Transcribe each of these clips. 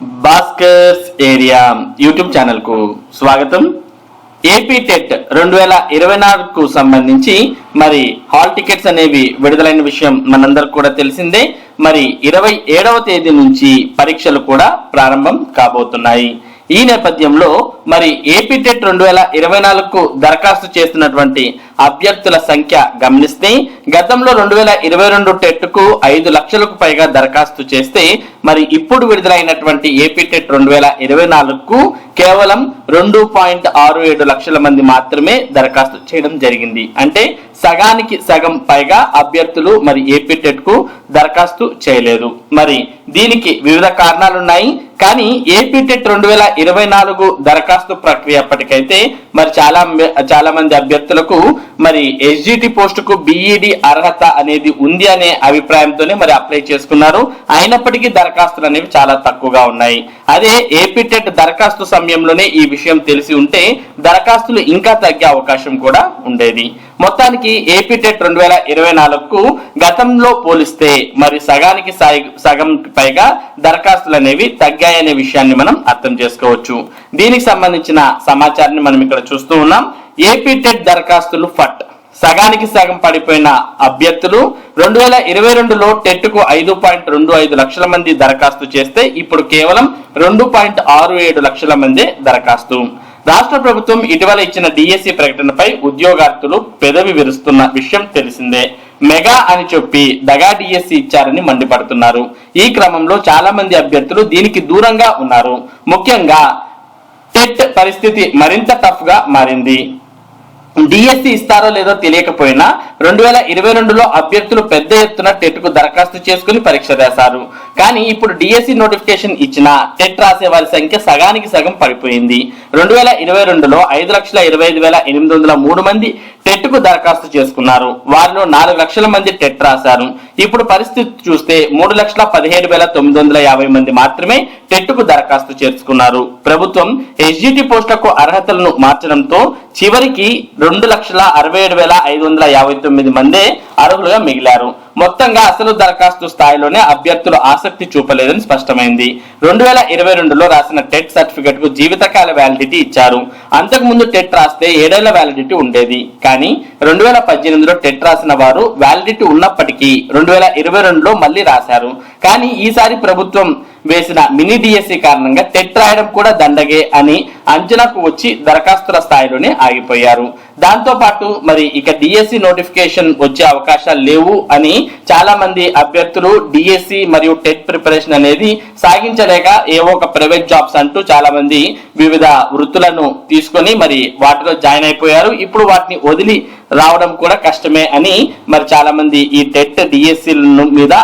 Bhaskar's area YouTube ఛానల్కు స్వాగతం. AP TET రెండు వేల ఇరవై నాలుగుకు సంబంధించి మరి హాల్ టికెట్స్ అనేవి విడుదలైన విషయం మనందరికి కూడా తెలిసిందే. మరి ఇరవై ఏడవ తేదీ నుంచి పరీక్షలు కూడా ప్రారంభం కాబోతున్నాయి. ఈ నేపథ్యంలో మరి ఏపీ టెట్ రెండు వేల ఇరవై నాలుగుకు దరఖాస్తు చేస్తున్నటువంటి అభ్యర్థుల సంఖ్య గమనిస్తే గతంలో రెండు వేల ఇరవై రెండు టెట్కు ఐదు లక్షలకు పైగా దరఖాస్తు చేస్తే మరి ఇప్పుడు విడుదలైనటువంటి ఏపీ టెట్ రెండు వేల ఇరవై నాలుగుకు కేవలం రెండు పాయింట్ ఆరు ఏడు లక్షల మంది మాత్రమే దరఖాస్తు చేయడం జరిగింది. అంటే సగానికి సగం పైగా అభ్యర్థులు మరి ఏపీ టెట్కు దరఖాస్తు చేయలేదు. మరి దీనికి వివిధ కారణాలు ఉన్నాయి కానీ ఏపీ టెట్ రెండు వేల ఇరవై నాలుగు దరఖాస్తు ప్రక్రియ అప్పటికైతే మరి చాలా చాలా మంది అభ్యర్థులకు మరి ఎస్జిటి పోస్టుకు బిఈడి అర్హత అనేది ఉంది అనే అభిప్రాయంతోనే మరి అప్లై చేసుకున్నారు. అయినప్పటికీ దరఖాస్తులు అనేవి చాలా తక్కువగా ఉన్నాయి. అదే ఏపీ టెట్ దరఖాస్తు సమయంలోనే ఈ విషయం తెలిసి ఉంటే దరఖాస్తులు ఇంకా తగ్గే అవకాశం కూడా ఉండేది. మొత్తానికి ఏపీ టెట్ రెండు వేల ఇరవై నాలుగుకు గతంలో పోలిస్తే మరి సగానికి సాయి- సగం పైగా దరఖాస్తులు అనేవి తగ్గాయనే విషయాన్ని మనం అర్థం చేసుకోవచ్చు. దీనికి సంబంధించిన సమాచారాన్ని మనం ఇక్కడ చూస్తూ ఉన్నాం. ఏపీ టెట్ దరఖాస్తులు ఫట్. సగానికి సగం పడిపోయిన అభ్యర్థులు రెండు వేల ఇరవై రెండులో టెట్కు ఐదు పాయింట్ రెండు ఐదు లక్షల మంది దరఖాస్తు చేస్తే ఇప్పుడు కేవలం రెండు పాయింట్ ఆరు ఏడు లక్షల మంది దరఖాస్తు. రాష్ట్ర ప్రభుత్వం ఇటీవల ఇచ్చిన డిఎస్సి ప్రకటనపై ఉద్యోగార్థులు పెదవి విరుస్తున్న విషయం తెలిసిందే. మెగా అని చెప్పి దగా డిఎస్సి ఇచ్చారని మండిపడుతున్నారు. ఈ క్రమంలో చాలా మంది అభ్యర్థులు దీనికి దూరంగా ఉన్నారు. ముఖ్యంగా టెట్ పరిస్థితి మరింత టఫ్గా మారింది డిఎస్సి ఇస్తారో లేదో తెలియకపోయినా రెండు వేల ఇరవై రెండులో అభ్యర్థులు పెద్ద ఎత్తున టెట్కు దరఖాస్తు చేసుకుని పరీక్ష రాశారు. కానీ ఇప్పుడు డిఎస్సి నోటిఫికేషన్ ఇచ్చిన టెట్ రాసే వారి సంఖ్య సగానికి సగం పడిపోయింది. రెండు వేల ఇరవై రెండులో ఐదు లక్షల ఇరవై ఐదు వేల ఎనిమిది వందల మూడు మంది టెట్కు దరఖాస్తు చేసుకున్నారు. వారిలో నాలుగు లక్షల మంది టెట్ రాశారు. ఇప్పుడు పరిస్థితి చూస్తే మూడు లక్షల పదిహేడు వేల తొమ్మిది వందల యాభై మంది మాత్రమే టెట్కు దరఖాస్తు చేసుకున్నారు. ప్రభుత్వం ఎస్జిటి పోస్టులకు అర్హతలను మార్చడంతో చివరికి రెండు లక్షల అరవై ఏడు వేల ఐదు వందల యాభై తొమ్మిది మందే అర్హులుగా మిగిలారు. మొత్తంగా అసలు దరఖాస్తు స్థాయిలోనే అభ్యర్థులు ఆసక్తి చూపలేదని స్పష్టమైంది. రెండు వేల ఇరవై రెండులో రాసిన టెట్ సర్టిఫికెట్కు జీవితకాల వ్యాలిడిటీ ఇచ్చారు. అంతకు ముందు టెట్ రాస్తే ఏడేళ్ళ వ్యాలిడిటీ ఉండేది. కానీ రెండు వేల పద్దెనిమిదిలో టెట్ రాసిన వారు వ్యాలిడిటీ ఉన్నప్పటికీ రెండు వేల ఇరవై రెండులో మళ్ళీ రాశారు. కానీ ఈసారి ప్రభుత్వం వేసిన మినీ డిఎస్సి కారణంగా టెట్ రాయడం కూడా దండగే అని అంచనాకు వచ్చి దరఖాస్తుల స్థాయిలోనే ఆగిపోయారు. దాంతో పాటు మరి ఇక డిఎస్సి నోటిఫికేషన్ వచ్చే అవకాశం అవకాశాలు లేవు అని చాలా మంది అభ్యర్థులు డిఎస్సి మరియు టెట్ ప్రిపరేషన్ అనేది సాగించలేక ఏవో ఒక ప్రైవేట్ జాబ్స్ అంటూ చాలా మంది వివిధ వృత్తులను తీసుకొని మరి వాటిలో జాయిన్ అయిపోయారు. ఇప్పుడు వాటిని వదిలి రావడం కూడా కష్టమే అని మరి చాలా మంది ఈ టెట్ డిఎస్సి మీద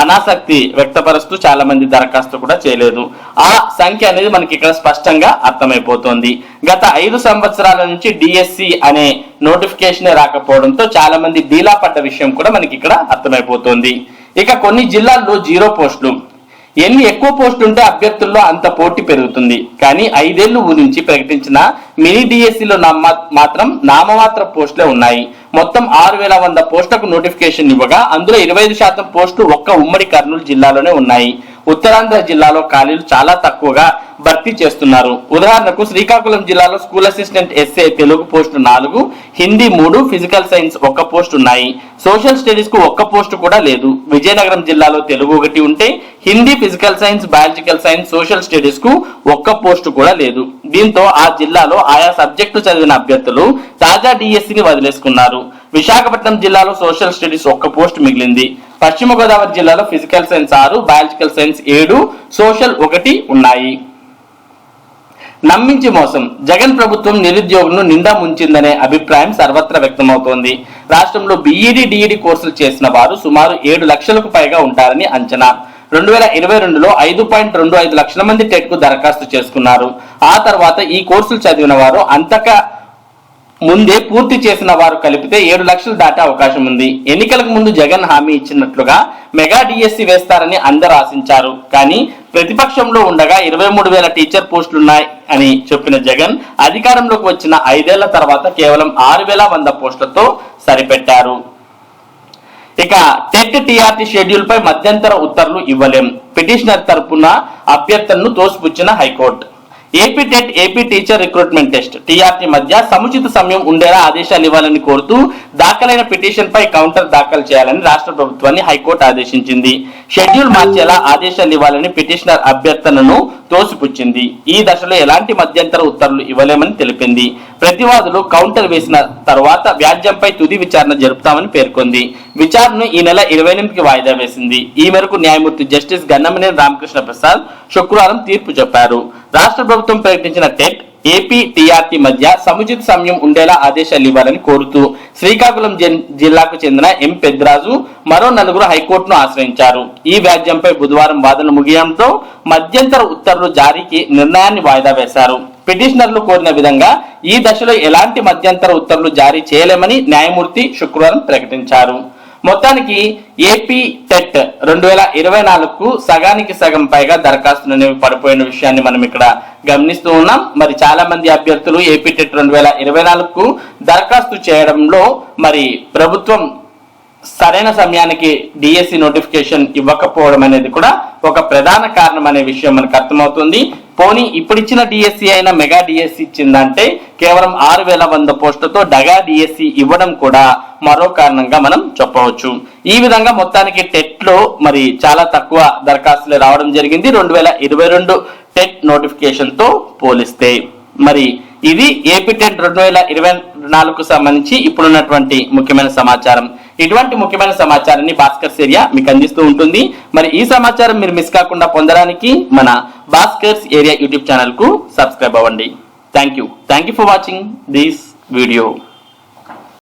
అనాసక్తి వ్యక్తపరుస్తూ చాలా మంది దరఖాస్తు కూడా చేయలేదు. ఆ సంఖ్య అనేది మనకి ఇక్కడ స్పష్టంగా అర్థమైపోతుంది. గత ఐదు సంవత్సరాల నుంచి డిఎస్సి అనే నోటిఫికేషన్ రాకపోవడంతో చాలా మంది డీలా పడ్డ విషయం కూడా మనకి ఇక్కడ అర్థమైపోతుంది. ఇక కొన్ని జిల్లాల్లో జీరో పోస్టులు. ఎన్ని ఎక్కువ పోస్టులు ఉంటే అభ్యర్థుల్లో అంత పోటీ పెరుగుతుంది. కానీ ఐదేళ్ళు ఊరించి ప్రకటించిన మినీ డిఎస్సిలో మాత్రం నామమాత్ర పోస్టులే ఉన్నాయి. మొత్తం ఆరు వేల వంద పోస్టులకు నోటిఫికేషన్ ఇవ్వగా అందులో ఇరవై ఐదు శాతం పోస్టులు ఒక్క ఉమ్మడి కర్నూలు జిల్లాలోనే ఉన్నాయి. ఉత్తరాంధ్ర జిల్లాలో ఖాళీలు చాలా తక్కువగా భర్తీ చేస్తున్నారు. ఉదాహరణకు శ్రీకాకుళం జిల్లాలో school assistant SA Telugu post నాలుగు హిందీ మూడు ఫిజికల్ సైన్స్ ఒక్క పోస్ట్ ఉన్నాయి. సోషల్ స్టడీస్కు ఒక్క పోస్ట్ కూడా లేదు. విజయనగరం జిల్లాలో తెలుగు ఒకటి ఉంటే Hindi physical science biological science social స్టడీస్కు ఒక్క పోస్ట్ కూడా లేదు. దీంతో ఆ జిల్లాలో ఆయా సబ్జెక్టు చదివిన అభ్యర్థులు తాజా డిఎస్సిని వదిలేసుకున్నారు. విశాఖపట్నం జిల్లాలో సోషల్ స్టడీస్ ఒక్క పోస్ట్ మిగిలింది. పశ్చిమ గోదావరి జిల్లాలో ఫిజికల్ సైన్స్ ఆరు బయాలజికల్ సైన్స్ ఏడు సోషల్ ఒకటి ఉన్నాయి. నమ్మించి మోసం. జగన్ ప్రభుత్వం నిరుద్యోగులను నిండా ముంచిందనే అభిప్రాయం సర్వత్రా వ్యక్తమవుతోంది. రాష్ట్రంలో బీఈడి డిఈడి కోర్సులు చేసిన వారు సుమారు ఏడు లక్షలకు పైగా ఉంటారని అంచనా. రెండు వేల ఇరవై రెండులో ఐదు పాయింట్ రెండు ఐదు లక్షల మంది టెట్కు దరఖాస్తు చేసుకున్నారు. ఆ తర్వాత ఈ కోర్సులు చదివిన వారు అంతక ముందే పూర్తి చేసిన వారు కలిపితే ఏడు లక్షలు దాటే అవకాశం ఉంది. ఎన్నికలకు ముందు జగన్ హామీ ఇచ్చినట్లుగా మెగా డిఎస్సి వేస్తారని అందరూ ఆశించారు. కానీ ప్రతిపక్షంలో ఉండగా ఇరవై మూడు వేల టీచర్ పోస్టులున్నాయి అని చెప్పిన జగన్ అధికారంలోకి వచ్చిన ఐదేళ్ళ తర్వాత కేవలం ఆరు వేల వంద పోస్టులతో సరిపెట్టారు. ఇక టెట్ టీఆర్టీ షెడ్యూల్ పై మధ్యంతర ఉత్తర్వులు ఇవ్వలేం. పిటిషనర్ తరపున అభ్యర్థనను తోసిపుచ్చిన high court. AP TET AP teacher recruitment test TRT మధ్య సముచిత సమయం ఉండేలా ఆదేశాలు ఇవ్వాలని కోరుతూ దాఖలైన పిటిషన్ పై కౌంటర్ దాఖలు చేయాలని రాష్ట్ర ప్రభుత్వాన్ని హైకోర్టు ఆదేశించింది. షెడ్యూల్ మార్చేలా ఆదేశాలు ఇవ్వాలని పిటిషనర్ అభ్యర్థనను తోసిపుచ్చింది. ఈ దశలో ఎలాంటి మధ్యంతర ఉత్తర్వులు ఇవ్వలేమని తెలిపింది. ప్రతివాదులు కౌంటర్ వేసిన తర్వాత వ్యాజ్యంపై తుది విచారణ జరుపుతామని పేర్కొంది. విచారణను ఈ నెల ఇరవై ఎనిమిదికి వాయిదా వేసింది. ఈ మేరకు న్యాయమూర్తి జస్టిస్ గన్నమనేని రామకృష్ణ ప్రసాద్ శుక్రవారం తీర్పు చెప్పారు. రాష్ట్ర ప్రభుత్వం ప్రకటించిన టెట్ ఏపీ టీఆర్టీ మధ్య సముచిత సమయం ఉండేలా ఆదేశాలు ఇవ్వాలని కోరుతూ శ్రీకాకుళం జిన్- జిల్లాకు చెందిన ఎం పెద్రాజు మరో నలుగురు హైకోర్టును ఆశ్రయించారు. ఈ వ్యాజ్యంపై బుధవారం వాదన ముగియడంతో మధ్యంతర ఉత్తర్వులు జారీకి నిర్ణయాన్ని వాయిదా వేశారు. పిటిషనర్లు కోరిన విధంగా ఈ దశలో ఎలాంటి మధ్యంతర ఉత్తర్వులు జారీ చేయలేమని న్యాయమూర్తి శుక్రవారం ప్రకటించారు. మొత్తానికి ఏపీ టెట్ రెండు వేల ఇరవై నాలుగుకు సగానికి సగం పైగా దరఖాస్తులు అనేవి పడిపోయిన విషయాన్ని మనం ఇక్కడ గమనిస్తూ ఉన్నాం. మరి చాలా మంది అభ్యర్థులు ఏపీ టెట్ రెండు వేల ఇరవై నాలుగుకు దరఖాస్తు చేయడంలో మరి ప్రభుత్వం సరైన సమయానికి డిఎస్సి నోటిఫికేషన్ ఇవ్వకపోవడం అనేది కూడా ఒక ప్రధాన కారణం అనే విషయం మనకు అర్థమవుతుంది. పోనీ ఇప్పుడు ఇచ్చిన డిఎస్సి అయిన మెగా డిఎస్సి ఇచ్చిందంటే కేవలం ఆరు వేల వంద పోస్టులతో డగా డిఎస్సి ఇవ్వడం కూడా మరో కారణంగా మనం చెప్పవచ్చు. ఈ విధంగా మొత్తానికి టెట్లో మరి చాలా తక్కువ దరఖాస్తులు రావడం జరిగింది. రెండు వేల ఇరవై రెండు టెట్ నోటిఫికేషన్తో పోలిస్తే మరి ఇది ఏపీ టెట్ రెండు వేల ఇరవై నాలుగుకు సంబంధించి ఇప్పుడున్నటువంటి ముఖ్యమైన సమాచారం. ఇటువంటి ముఖ్యమైన సమాచారాన్ని భాస్కర్ ఏరియా మీకు అందిస్తూ ఉంటుంది. మరి ఈ సమాచారం మీరు మిస్ కాకుండా పొందడానికి మన భాస్కర్స్ ఏరియా యూట్యూబ్ ఛానల్కు సబ్స్క్రైబ్ అవ్వండి. Thank you thank you for watching this video